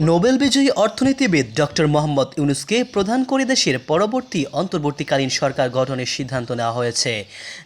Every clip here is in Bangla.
নোবেল বিজয়ী অর্থনীতিবিদ ডক্টর মোহাম্মদ ইউনুসকে প্রধান করে দেশের পরবর্তী অন্তর্বর্তীকালীন সরকার গঠনের সিদ্ধান্ত নেওয়া হয়েছে।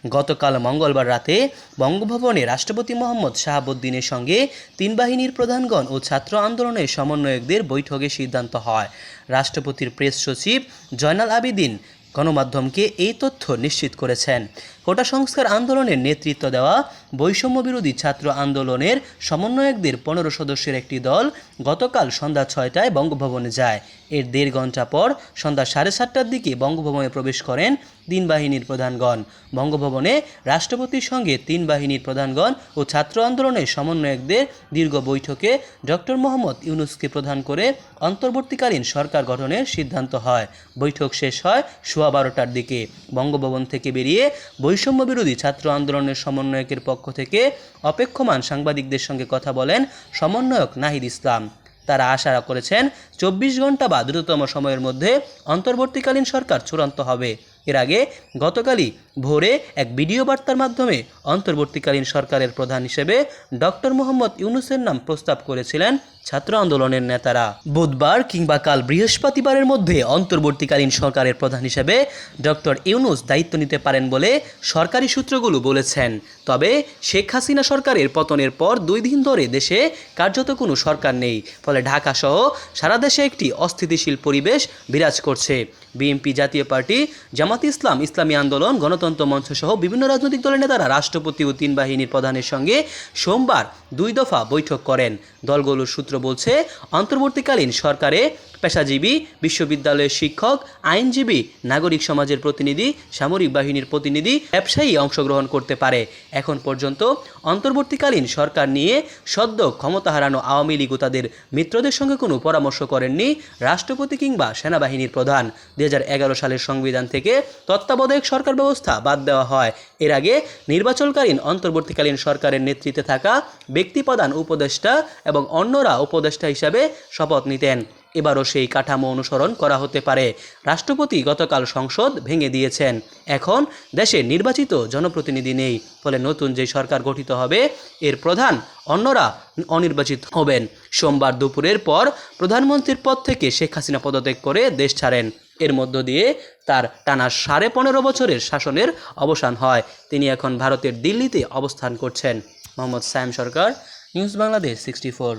গতকাল মঙ্গলবার রাতে বঙ্গভবনে রাষ্ট্রপতি মোহাম্মদ শাহাবুদ্দিনের সঙ্গে তিন বাহিনীর প্রধানগণ ও ছাত্র আন্দোলনের সমন্বয়কদের বৈঠকে সিদ্ধান্ত হয়। রাষ্ট্রপতির প্রেস সচিব জয়নাল আবিদিন গণমাধ্যমকে এই তথ্য নিশ্চিত করেছেন। কোটা সংস্কার আন্দোলনের নেতৃত্ব দেওয়া বৈষম্য বিরোধী ছাত্র আন্দোলনের সমন্বয়কদের পনেরো সদস্যের একটি দল গতকাল সন্ধ্যা ছয়টায় বঙ্গভবনে যায়। এর দেড় ঘণ্টা পর সন্ধ্যা সাড়ে সাতটার দিকে বঙ্গভবনে প্রবেশ করেন তিন বাহিনীর প্রধানগণ। বঙ্গভবনে রাষ্ট্রপতির সঙ্গে তিন বাহিনীর প্রধানগণ ও ছাত্র আন্দোলনের সমন্বয়কদের দীর্ঘ বৈঠকে ডক্টর মোহাম্মদ ইউনুসকে প্রধান করে অন্তর্বর্তীকালীন সরকার গঠনের সিদ্ধান্ত হয়। বৈঠক শেষ হয় সোয়া বারোটার দিকে। বঙ্গভবন থেকে বেরিয়ে বৈষম্য বিরোধী ছাত্র আন্দোলনের সমন্বয়কের পক্ষ থেকে অপেক্ষমান সাংবাদিকদের সঙ্গে কথা বলেন সমন্বয়ক নাহিদ ইসলাম। তারা আশা করেছেন চব্বিশ ঘণ্টা বা দ্রুততম সময়ের মধ্যে অন্তর্বর্তীকালীন সরকার চূড়ান্ত হবে। এর আগে গতকালই ভোরে এক ভিডিও বার্তার মাধ্যমে অন্তর্বর্তীকালীন সরকারের প্রধান হিসেবে ডক্টর মোহাম্মদ ইউনুসের নাম প্রস্তাব করেছিলেন ছাত্র আন্দোলনের নেতারা। বুধবার কিংবা কাল বৃহস্পতিবারের মধ্যে অন্তর্বর্তীকালীন সরকারের প্রধান হিসেবে ডক্টর ইউনুস দায়িত্ব নিতে পারেন বলে সরকারি সূত্রগুলো বলেছেন। তবে শেখ হাসিনা সরকারের পতনের পর দুই দিন ধরে দেশে কার্যত কোনো সরকার নেই। ফলে ঢাকা সহ সারা দেশে একটি অস্থিতিশীল পরিবেশ বিরাজ করছে। বিএনপি জাতীয় পার্টি জামাত ইসলাম ইসলামী আন্দোলন, গণতন্ত্র মঞ্চ সহ বিভিন্ন রাজনৈতিক দলের নেতারা রাষ্ট্রপতি ও তিন বাহিনীর প্রধানের সঙ্গে সোমবার দুই দফা বৈঠক করেন। দলগুলোর সূত্র বলছে, অন্তর্বর্তীকালীন সরকারে পেশাজীবী, বিশ্ববিদ্যালয়ের শিক্ষক, আইনজীবী, নাগরিক সমাজের প্রতিনিধি, সামরিক বাহিনীর প্রতিনিধি, ব্যবসায়ী অংশগ্রহণ করতে পারে। এখন পর্যন্ত অন্তর্বর্তীকালীন সরকার নিয়ে সদ্য ক্ষমতা হারানো আওয়ামী লীগ তাদের মিত্রদের সঙ্গে কোনো পরামর্শ করেননি রাষ্ট্রপতি কিংবা সেনাবাহিনীর প্রধান। দু হাজার এগারো সালের সংবিধান থেকে তত্ত্বাবধায়ক সরকার ব্যবস্থা বাদ দেওয়া হয়। এর আগে নির্বাচনকালীন অন্তর্বর্তীকালীন সরকারের নেতৃত্বে থাকা ব্যক্তি প্রধান উপদেষ্টা এবং অন্যরা উপদেষ্টা হিসাবে শপথ নিতেন। এবারও সেই কাঠামো অনুসরণ করা হতে পারে। রাষ্ট্রপতি গতকাল সংসদ ভেঙে দিয়েছেন। এখন দেশে নির্বাচিত জনপ্রতিনিধি নেই, ফলে নতুন যে সরকার গঠিত হবে, এর প্রধান অন্যরা অনির্বাচিত হবেন। সোমবার দুপুরের পর প্রধানমন্ত্রীর পদ থেকে শেখ হাসিনা পদত্যাগ করে দেশ ছাড়েন। এর মধ্য দিয়ে তার টানা সাড়ে পনেরো বছরের শাসনের অবসান হয়। তিনি এখন ভারতের দিল্লিতে অবস্থান করছেন। Mohammad Sayem Sarkar, news Bangladesh sixty four.